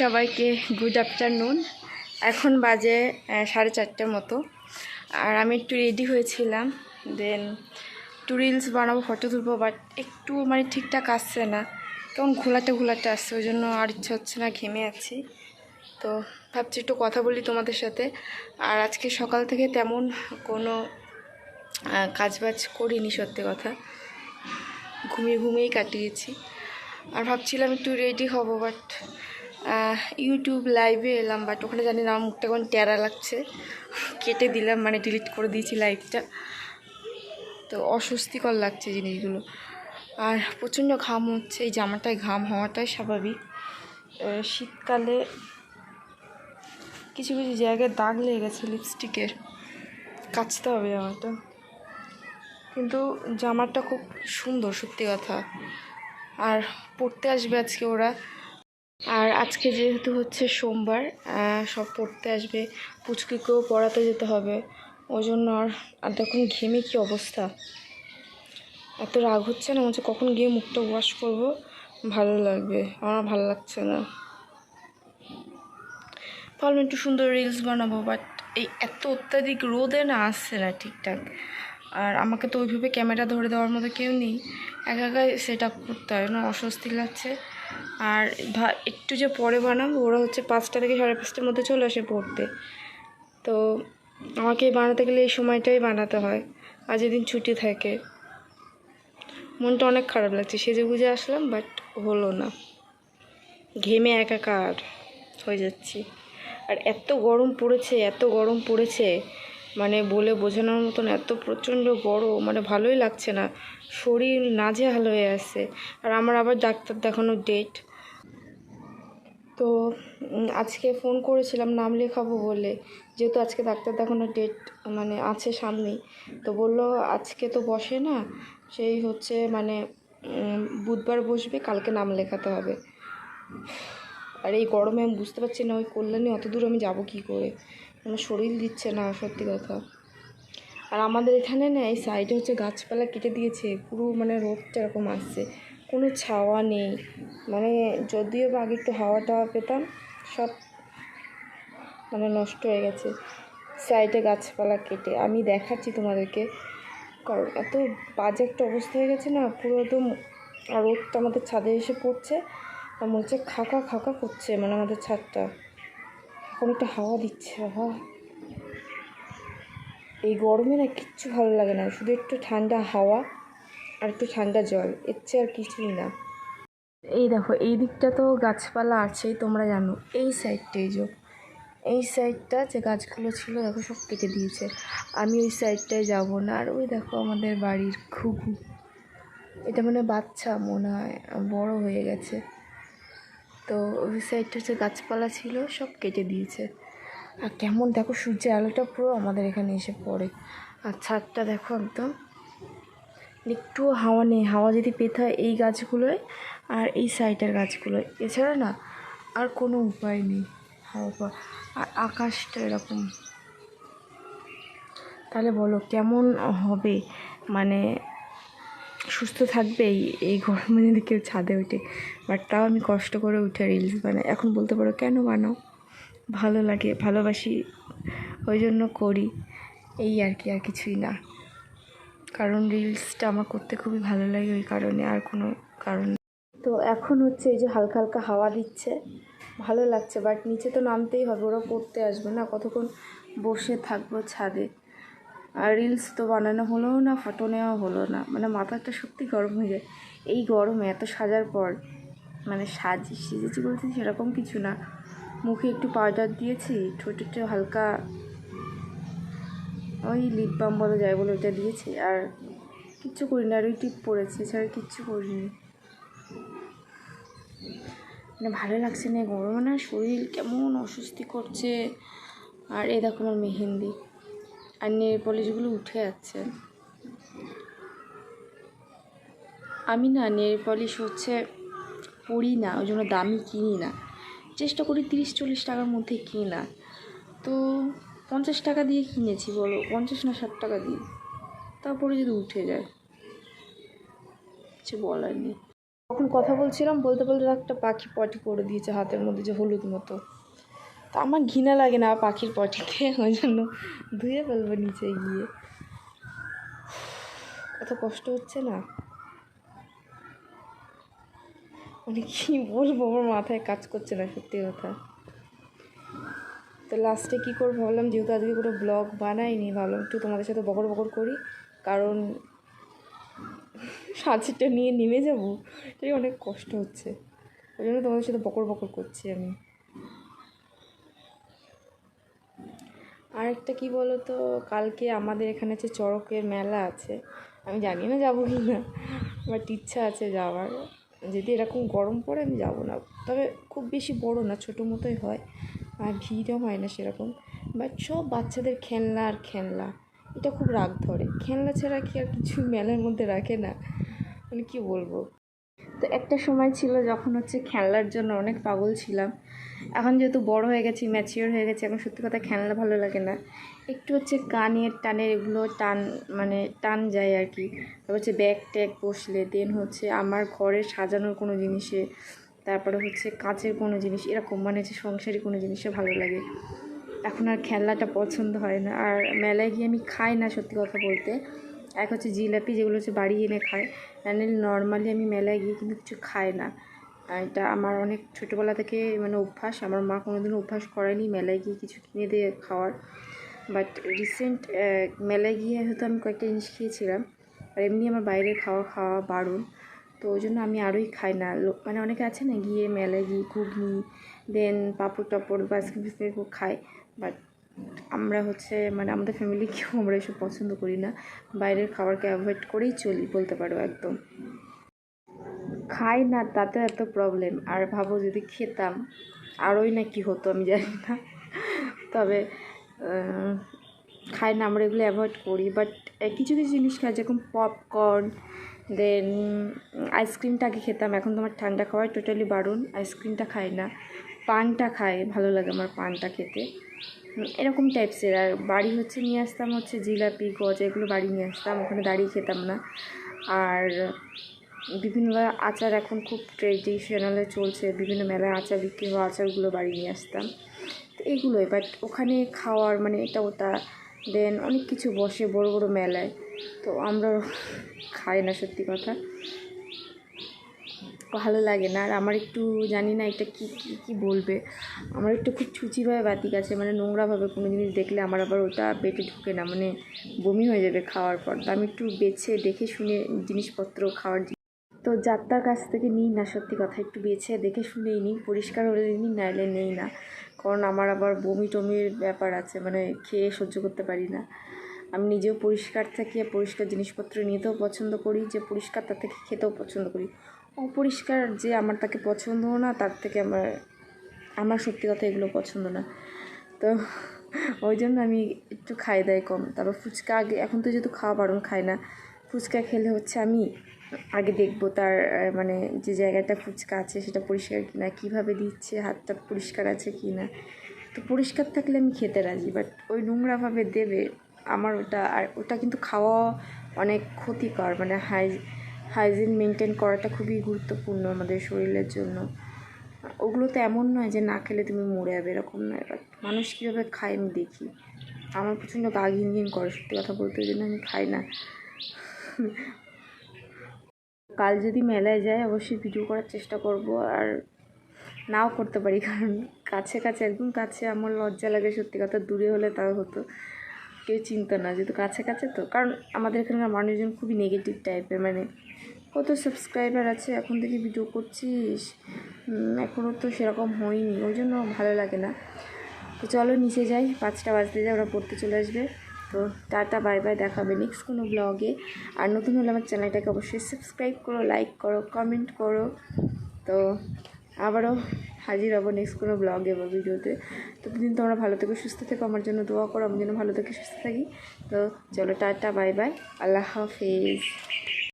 সবাইকে good afternoon এখন বাজে সাড়ে চারটের মতো। আর আমি একটু রেডি হয়েছিলাম। দেন একটু রিলস বানাবো ফটো তুলবো বাট একটু মানে ঠিকঠাক আসছে না। কেমন ঘোলাটে ঘোলাটে আসছে, ওই জন্য আর ইচ্ছে হচ্ছে না, ঘেমে আছি। তো ভাবছি একটু কথা বলি তোমাদের সাথে। আর আজকে সকাল থেকে তেমন কোনো কাজবাজ করিনি, সত্যি কথা। ঘুমিয়ে ঘুমিয়েই কাটিয়েছি। আর ভাবছিলাম একটু রেডি হব বাট ইউটিউব লাইভে এলাম বাট ওখানে জানি না, আমার মুখটা এখন ট্যারা লাগছে। কেটে দিলাম মানে ডিলিট করে দিয়েছি লাইভটা তো অস্বস্তিকর লাগছে জিনিসগুলো। আর প্রচণ্ড ঘাম হচ্ছে, এই জামাটায় ঘাম হওয়াটাই স্বাভাবিক। শীতকালে কিছু কিছু জায়গায় দাগ লেগে গেছে লিপস্টিকের কাচতে হবে জামাটা। কিন্তু জামাটা খুব সুন্দর, সত্যি কথা। আর পড়তে আসবে আজকে ওরা। আর আজকে যেহেতু হচ্ছে সোমবার সব পড়তে আসবে, পুচকিকেও পড়াতে যেতে হবে। ওই জন্য আর আর দেখুন ঘেমে কি অবস্থা। এত রাগ হচ্ছে না হচ্ছে কখন গিয়ে মুখটা ওয়াশ করব? ভালো লাগবে, আমার ভালো লাগছে না। ভাবলাম একটু সুন্দর রিলস বানাবো বাট এই এত অত্যাধিক রোদে না আসছে না ঠিকঠাক। আর আমাকে তো ওইভাবে ক্যামেরা ধরে দেওয়ার মতো কেউ নেই। একা একাই সেট আপ করতে হয়, না? অস্বস্তি লাগছে। আর একটু যে পরে বানাবো, ওরা হচ্ছে পাঁচটা থেকে সাড়ে পাঁচটার মধ্যে চলে আসে পড়তে। তো আমাকে বানাতে গেলে এই সময়টাই বানাতে হয়, আর যেদিন ছুটি থাকে। মনটা অনেক খারাপ লাগছে, সেজে বুঝে আসলাম বাট হলো না। ঘেমে একাকার হয়ে যাচ্ছি। আর এত গরম পড়েছে, এত গরম পড়েছে মানে বলে বোঝানোর মতন এত প্রচণ্ড গরম মানে ভালোই লাগছে না। শরীর নাজেহাল হয়ে আছে। আর আমার আবার ডাক্তার দেখানোর ডেট তো আজকে ফোন করেছিলাম, নাম লেখাবো বলে। যেহেতু আজকে ডাক্তার দেখানোর ডেট মানে আছে সামনেই। তো বলল, আজকে তো বসে না, সেই হচ্ছে মানে বুধবার বসবে, কালকে নাম লেখাতে হবে। আর এই গরমে আমি বুঝতে পারছি না, ওই কল্যাণী অত দূর আমি যাব কী করে? আমার শরীর দিচ্ছে না, সত্যি কথা। আর আমাদের এখানে না, এই সাইডে হচ্ছে গাছপালা কেটে দিয়েছে, পুরো মানে রোদটা এরকম আসছে, কোনো ছাওয়া নেই। মানে যদিও বা আগে একটু হাওয়া টাওয়া পেতাম, সব মানে নষ্ট হয়ে গেছে। সাইডে গাছপালা কেটে, আমি দেখাচ্ছি তোমাদেরকে। কারণ এত বাজে একটা অবস্থা হয়ে গেছে না, পুরো একদম রোদটা আমাদের ছাদে এসে পড়ছে। হচ্ছে খাকা খাকা করছে মানে আমাদের ছাদটা। এখন একটা হাওয়া দিচ্ছে বাবা এই গরমে না কিচ্ছু ভালো লাগে না, শুধু একটু ঠান্ডা হাওয়া আর একটু ঠান্ডা জল, এর চেয়ে আর কিছুই না। এই দেখো, এই দিকটা তো গাছপালা আছেই, তোমরা জানো। এই সাইডটা এই যে, এই সাইডটা যে গাছগুলো ছিল, দেখো সব কেটে দিয়েছে। আমি ওই সাইডটায় যাব না, আর ওই দেখো আমাদের বাড়ির ঘুঘু। এটা মানে বাচ্চা মনে হয়, বড় হয়ে গেছে। তো ওই সাইডটা হচ্ছে গাছপালা ছিল, সব কেটে দিয়েছে। আর কেমন দেখো, সূর্যের আলোটা পুরো আমাদের এখানে এসে পড়ে। আর ছাদটা দেখো একদম। একটুও হাওয়া নেই, হাওয়া যদি পেতে হয় এই গাছগুলোয় আর এই সাইডের গাছগুলোয়। এছাড়া না আর কোনো উপায় নেই হাওয়া আর আকাশটা এরকম। তাহলে বলো, কেমন হবে? মানে সুস্থ থাকবে এই এই গরমে যদি কেউ ছাদে ওঠে বাট তাও আমি কষ্ট করে উঠে রিলস বানাই। এখন বলতে পারো কেন বানাও? ভালো লাগে, ভালোবাসি, ওই জন্য করি। এই আর কি, আর কিছুই না। কারণ রিলসটা আমার করতে খুবই ভালো লাগে ওই কারণে, আর কোনো কারণ তো এখন হচ্ছে এই যে হালকা হালকা হাওয়া দিচ্ছে। ভালো লাগছে বাট নিচে তো নামতেই হবে, ওরা পড়তে আসবে না। কতক্ষণ বসে থাকব ছাদে? আর রিলস তো বানানো হলো না ফটো নেওয়া হলো না। মানে মাথাটা সত্যি গরম হয়ে যায়। এই গরমে এত সাজার পর মানে সাজি, সেজেছি বলতে সেরকম কিছু না। মুখে একটু পাউডার দিয়েছি ঠোঁটে একটু হালকা ওই লিপ বাম বলা যায় বলে ওইটা দিয়েছি। আর কিচ্ছু করি না আর ওই টিপ পড়েছি এছাড়া কিচ্ছু করিনি। মানে ভালো লাগছে না গরমে, না শরীর কেমন অস্বস্তি করছে। আর এই দেখো আমার মেহেন্দি। আর নেল পলিশগুলো উঠে যাচ্ছে আমি না নেল পলিশ হচ্ছে পড়ি না, ওই জন্য দামি কিনি না। চেষ্টা করি তিরিশ চল্লিশ টাকার মধ্যে কিনি। তো পঞ্চাশ টাকা দিয়ে কিনেছি বলো, পঞ্চাশ না ষাট টাকা দিয়ে। তারপরে যদি উঠে যায়, কিছু বলার নেই। তখন কথা বলছিলাম, বলতে বলতে একটা পাখি পটি করে দিয়েছে হাতের মধ্যে যে হলুদ মতো। তা আমার ঘৃণা লাগে না পাখির পটিতে, ওই জন্য ধুয়ে ফেলব নিচে গিয়ে। এত কষ্ট হচ্ছে না? মানে কী বলব, আমার মাথায় কাজ করছে না, সত্যি কথা। তো লাস্টে কী করব ভাবলাম, যেহেতু আজকে কোনো ব্লগ বানাইনি, ভাবলাম একটু তোমাদের সাথে বকর বকর করি, কারণ সাজিটা নিয়ে নেমে যাব, এটাই অনেক কষ্ট হচ্ছে। ওই জন্য তোমাদের সাথে বকর বকর করছি আমি। আরেকটা কি বলো তো কালকে আমাদের এখানে যে চড়কের মেলা আছে, আমি জানি না যাব কি না বাট ইচ্ছা আছে যাওয়ার। যদি এরকম গরম পড়ে আমি যাব না, তবে খুব বেশি বড় না, ছোটো মতোই হয়, আর ভিড়ও হয় না সেরকম। বাট সব বাচ্চাদের খেলনা আর খেলনা, এটা খুব রাগ ধরে। খেলনা ছাড়া কি আর কিছু মেলার মধ্যে রাখে না? মানে কী বলব? তো একটা সময় ছিল যখন হচ্ছে খেলনার জন্য অনেক পাগল ছিলাম। এখন যেহেতু বড় হয়ে গেছি ম্যাচিওর হয়ে গেছি, এখন সত্যি কথা খেলনা ভালো লাগে না। একটু হচ্ছে কানের টানের এগুলো টান মানে টান যায় আর কি। তারপর হচ্ছে ব্যাগ ট্যাগ বসলে দেন হচ্ছে আমার ঘরে সাজানোর কোনো জিনিসে, তারপরে হচ্ছে কাঁচের কোনো জিনিস, এরকম মানে হচ্ছে সংসারী কোনো জিনিসে ভালো লাগে। এখন আর খেলনাটা পছন্দ হয় না। আর মেলায় গিয়ে আমি খাই না সত্যি কথা বলতে। এক হচ্ছে জিলাপি যেগুলো হচ্ছে বাড়ি এনে খায় নাহলে নর্মালি আমি মেলায় গিয়ে কিন্তু কিছু খাই না। এটা আমার অনেক ছোটোবেলা থেকে মানে অভ্যাস। আমার মা কোনোদিনও অভ্যাস করেনি মেলায় গিয়ে কিছু কিনে দিয়ে খাওয়ার। বাট রিসেন্ট মেলায় গিয়ে হয়তো আমি কয়েকটা জিনিস খেয়েছিলাম। আর এমনি আমার বাইরে খাওয়া খাওয়া বারণ। তো ওই জন্য আমি আরোই খাই না। মানে অনেকে আছে না গিয়ে মেলায় গিয়ে ঘুগনি, দেন পাঁপড় টাপড় বা আইসক্রিম খায়। বাট আমরা হচ্ছে মানে আমাদের ফ্যামিলি কেউ আমরা এসব পছন্দ করি না। বাইরের খাবারকে অ্যাভয়েড করেই চলি বলতে পারো একদম। খাই না তাতে এত প্রবলেম আর ভাবো যদি খেতাম, আরোই না কি হতো আমি জানি না। তবে খাই না, আমরা এগুলো অ্যাভয়েড করি। বাট কিছু কিছু জিনিস খাই, যেরকম পপকর্ন দেন আইসক্রিমটা আগে খেতাম। এখন তোমার ঠান্ডা খাওয়াই টোটালি বারণ। আইসক্রিমটা খাই না। পানটা খায় ভালো লাগে আমার পানটা খেতে। এরকম টাইপসের আর বাড়ি হচ্ছে নিয়ে আসতাম হচ্ছে জিলাপি, গজা, এগুলো বাড়ি নিয়ে আসতাম, ওখানে দাঁড়িয়ে খেতাম না। আর বিভিন্ন আচার এখন খুব ট্রেডিশনালে চলছে, বিভিন্ন মেলায় আচার বিক্রি হওয়া আচারগুলো বাড়ি নিয়ে আসতাম। তো এগুলোই বাট ওখানে খাওয়ার মানে এটা ওটা দেন অনেক কিছু বসে বড় বড় মেলায়। তো আমরা খাই না সত্যি কথা। ভালো লাগে না। আর আমার একটু জানি না এটা কি কি কি বলবে। আমার একটু খুব ছুচিভাবে বাতিক আছে মানে নোংরাভাবে কোনো জিনিস দেখলে আমার আবার ওটা পেটে ঢুকে না মানে বমি হয়ে যাবে খাওয়ার পর। তো আমি একটু বেছে, দেখে শুনে জিনিসপত্র খাওয়ার তো যাত্রার কাছ থেকে নিই না, সত্যি কথা, একটু বেছে, দেখে শুনেই নিই। পরিষ্কার হলে নিই, নাইলে নেই না। কারণ আমার আবার বমি টমির ব্যাপার আছে মানে খেয়ে সহ্য করতে পারি না। আমি নিজেও পরিষ্কার থাকি পরিষ্কার জিনিসপত্র নিতেও পছন্দ করি, যে পরিষ্কার তার থেকে খেতেও পছন্দ করি। অপরিষ্কার যে আমার তাকে পছন্দ না, তার থেকে আমার আমার সত্যি কথা এগুলো পছন্দ না। তো ওই জন্য আমি একটু খাই দাই কম। তারপর ফুচকা আগে, এখন তো যেহেতু খাওয়া বারণ খাই না, ফুচকা খেলে হচ্ছে আমি আগে দেখব তার মানে যে জায়গাটা ফুচকা আছে সেটা পরিষ্কার কি না কীভাবে দিচ্ছে, হাতটা পরিষ্কার আছে কি না তো পরিষ্কার থাকলে আমি খেতে রাজি বাট ওই নোংরাভাবে দেবে, আমার ওটা, আর ওটা কিন্তু খাওয়া অনেক ক্ষতিকর মানে হাই হাইজিন মেনটেন করাটা খুবই গুরুত্বপূর্ণ আমাদের শরীরের জন্য। ওগুলো তো এমন নয় যে না খেলে তুমি মরে যাবে, এরকম নয়। বাট মানুষ কীভাবে খায় আমি দেখি। আমার প্রচণ্ড গা ঘিন ঘিন করে, সত্যি কথা বলতে ওই জন্য আমি খাই না। কাল যদি মেলায় যায় অবশ্যই ভিডিও করার চেষ্টা করব, আর নাও করতে পারি, কারণ কাছে কাছে, একদম কাছে আমার লজ্জা লাগে সত্যি কথা, দূরে হলে তাও হতো। কেউ চিন্তা না, যেহেতু কাছে কাছে তো। কারণ আমাদের এখানকার মানুষজন খুবই নেগেটিভ টাইপের মানে কত সাবস্ক্রাইবার আছে এখন থেকে ভিডিও করছিস? এখনও তো সেরকম হয়নি, ওই জন্য ভালো লাগে না। তো চলো নিচে যাই, পাঁচটা বাজতে যাই, ওরা পড়তে চলে আসবে। তো টাটা বাই বাই দেখাবে নেক্সট কোনো ব্লগে আর নতুন হলে আমার চ্যানেলটাকে অবশ্যই সাবস্ক্রাইব করো লাইক করো কমেন্ট করো। তো আবারও হাজির হব নেক্সট কোনো ব্লগে বা ভিডিওতে ততদিন তোমরা ভালো থেকো, সুস্থ থেকো, আমার জন্য দোয়া করো, আমি যেন ভালো থেকে সুস্থ থাকি। তো চলো টাটা বাই বাই আল্লাহ হাফেজ।